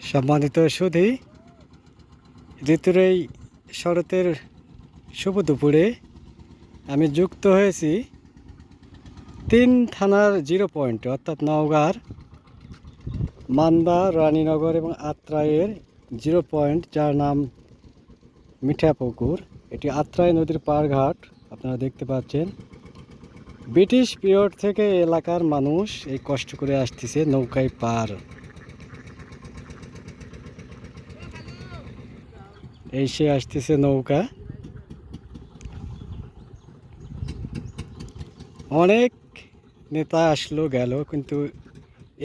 সম্মানিত সুধী ঋতুর এই শরতের শুভ দুপুরে আমি যুক্ত হয়েছি তিন থানার জিরো পয়েন্ট, অর্থাৎ নওগাঁর মান্দা, রানীনগর এবং আত্রাইয়ের জিরো পয়েন্ট, যার নাম মিঠা পুকুর এটি আত্রাই নদীর পাড়ঘাট, আপনারা দেখতে পাচ্ছেন। ব্রিটিশ পিরিয়ড থেকে এলাকার মানুষ এই কষ্ট করে আসতেছে নৌকায় পার। এই সে আসতেছে নৌকা। অনেক নেতা আসলো, গেল, কিন্তু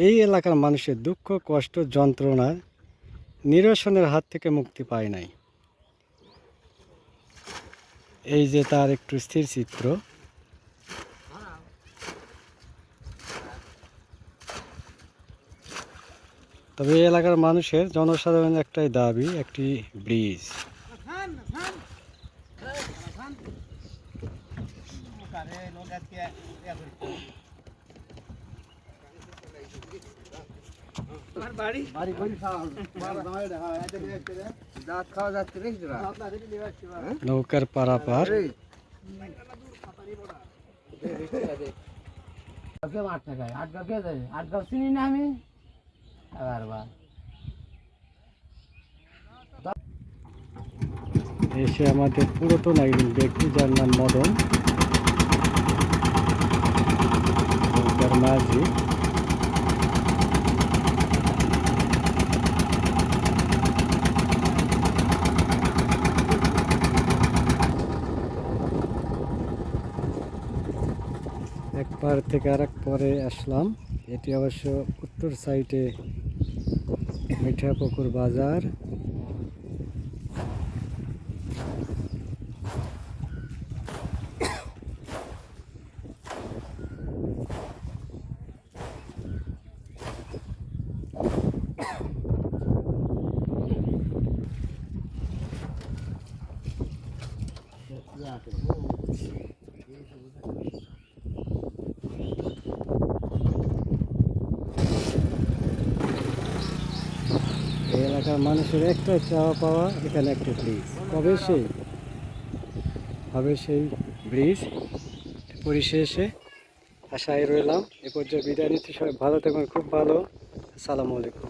এই এলাকার মানুষের দুঃখ, কষ্ট, যন্ত্রণা, নিরসনের হাত থেকে মুক্তি পায় নাই। এই যে তার একটু স্থির চিত্র। তবে এই এলাকার মানুষের জনসাধারণের একটাই দাবি একটি ব্রিজ দাঁত খাওয়া যাচ্ছে রে তোরা নৌকার পারাপার আট টাকায় আট গাও কে দেয় আট গাও চিনি না আমি এসে আমাদের পুরাতন একজন ব্যক্তি যার নাম মদন। নৌকার মাঝি এক পার থেকে আর এক পরে আসলাম। এটি অবশ্য উত্তর সাইডে মিঠাপুকুর বাজার। এলাকার মানুষের একটা চাওয়া পাওয়া, এখানে একটা ব্রিজ কবে সেই? হবে সেই ব্রিজ পরিশেষে আশায় রইলাম। এ পর্যায়ে বিদায় নিচ্ছি। সবাই ভালো থাকুন, খুব ভালো। আসসালামু আলাইকুম।